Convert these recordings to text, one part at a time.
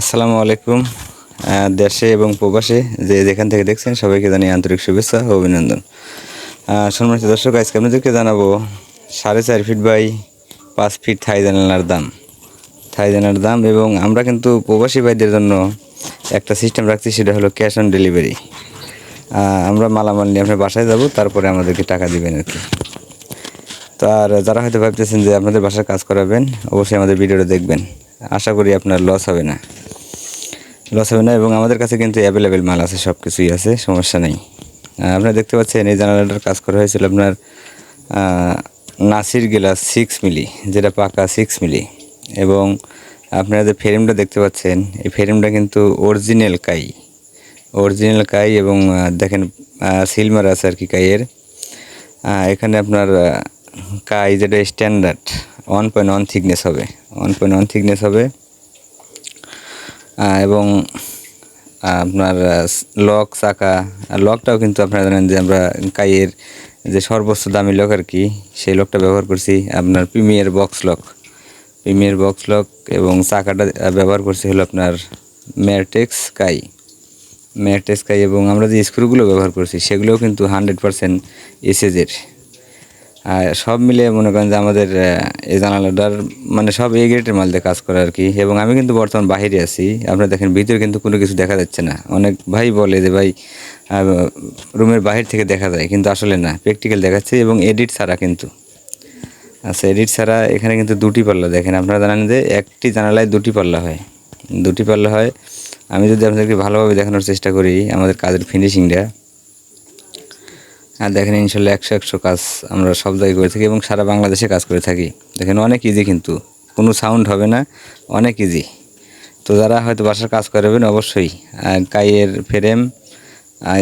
আসসালামু আলাইকুম দেশে এবং প্রবাসে যে যেখান থেকে দেখছেন সবাইকে জানি আন্তরিক শুভেচ্ছা ও অভিনন্দন। সম্মানিত দর্শক, আজকে আপনাদেরকে জানাব সাড়ে চার ফিট বাই পাঁচ ফিট থাই জানালার দাম। থাই জানালার দাম এবং আমরা কিন্তু প্রবাসী ভাইদের জন্য একটা সিস্টেম রাখছি, সেটা হলো ক্যাশ অন ডেলিভারি আমরা মালামাল নিয়ে আপনার বাসায় যাব, তারপরে আমাদেরকে টাকা দিবেন আর কি। তো আর যারা হয়তো ভাবতেছেন যে আপনাদের বাসায় কাজ করাবেন, অবশ্যই আমাদের ভিডিওটা দেখবেন। আশা করি আপনার লস হবে না। লস হবে না এবং আমাদের কাছে কিন্তু অ্যাভেলেবেল মাল আছে সব কিছুই আছে, সমস্যা নেই। আপনারা দেখতে পাচ্ছেন এই জানালাটার কাজ করা হয়েছিল আপনার নাসির গেলাস সিক্স মিলি যেটা পাকা সিক্স মিলি এবং আপনারা যে ফ্রেমটা দেখতে পাচ্ছেন, এই ফ্রেমটা কিন্তু অরিজিনাল কাই। অরিজিনাল কাই এবং দেখেন সিলমার আছে আর কি কাইয়ের। এখানে আপনার কাই যেটা standard one point one thickness হবে। ওয়ান পয়েন্ট ওয়ান থিকনেস হবে। এবং আপনার লক চাকা লকটাও কিন্তু আপনারা জানেন যে আমরা কাইয়ের যে সর্বোচ্চ দামি লক আর কি, সেই লকটা ব্যবহার করছি। আপনার premier box lock. Premier box lock এবং চাকাটা ব্যবহার করছি হলো আপনার ম্যারটেক্স কাই। ম্যাট্রেস কাই এবং আমরা যে স্ক্রুগুলো ব্যবহার করছি, সেগুলোও কিন্তু হান্ড্রেড পারসেন্ট এসএজের। আর সব মিলে মনে করেন যে আমাদের এই জানালাটার মানে সব এ গ্রেডের মাল কাজ করে আর কি এবং আমি কিন্তু বর্তমান বাইরে আছি। আপনারা দেখেন ভিতরে কিন্তু কোনো কিছু দেখা যাচ্ছে না। অনেক ভাই বলে যে, ভাই রুমের বাহির থেকে দেখা যায়। কিন্তু আসলে না প্র্যাকটিক্যাল দেখাচ্ছে এবং এডিট ছাড়া কিন্তু। আচ্ছা এডিট ছাড়া এখানে কিন্তু দুটি পাল্লা দেখেন। আপনারা জানেন যে, একটি জানালায় দুটি পাল্লা হয়। দুটি পাল্লা হয়। আমি যদি আপনাদেরকে ভালোভাবে দেখানোর চেষ্টা করি, আমাদের কাজের ফিনিশিংটা আর দেখেন ইনশাল্লাহ একশো একশো কাজ আমরা সব জায়গায় করে থাকি এবং সারা বাংলাদেশে কাজ করে থাকি। দেখেন অনেক ইজি কিন্তু, কোনো সাউন্ড হবে না, অনেক ইজি তো যারা হয়তো বাসার কাজ করবেন অবশ্যই কাইয়ের ফ্রেম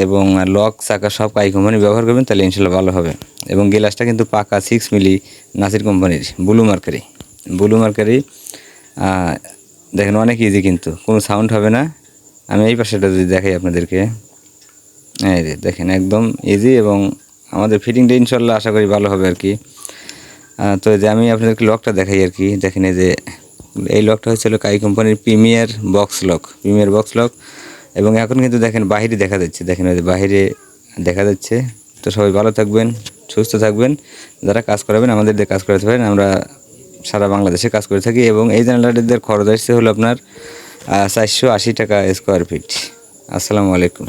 এবং লক চাকা সব কাই কোম্পানি ব্যবহার করবেন, তাহলে ইনশাল্লাহ ভালো হবে। এবং গ্লাসটা কিন্তু পাকা সিক্স মিলি নাসির কোম্পানির ব্লু মার্কারি। ব্লু মার্কারি দেখেন অনেক ইজি কিন্তু, কোনো সাউন্ড হবে না। আমি এই পাশেটা যদি দেখাই আপনাদেরকে। এই যে দেখেন, একদম ইজি এবং আমাদের ফিটিংটা ইনশাল্লাহ আশা করি ভালো হবে আর কি তো যে আমি আপনাদেরকে লকটা দেখাই আর কি দেখেন এই যে, এই লকটা হচ্ছিল কাই কোম্পানির premier box lock premier box lock এবং এখন কিন্তু দেখেন বাহিরে দেখা যাচ্ছে, দেখেন ওই যে বাহিরে দেখা যাচ্ছে। তো সবাই ভালো থাকবেন, সুস্থ থাকবেন। যারা কাজ করাবেন, আমাদের দিয়ে কাজ করাতে পারেন। আমরা সারা বাংলাদেশে কাজ করে থাকি এবং এই জানালাটিদের খরচ আসছে হলো আপনার চারশো আশি টাকা স্কোয়ার ফিট আসসালামু আলাইকুম।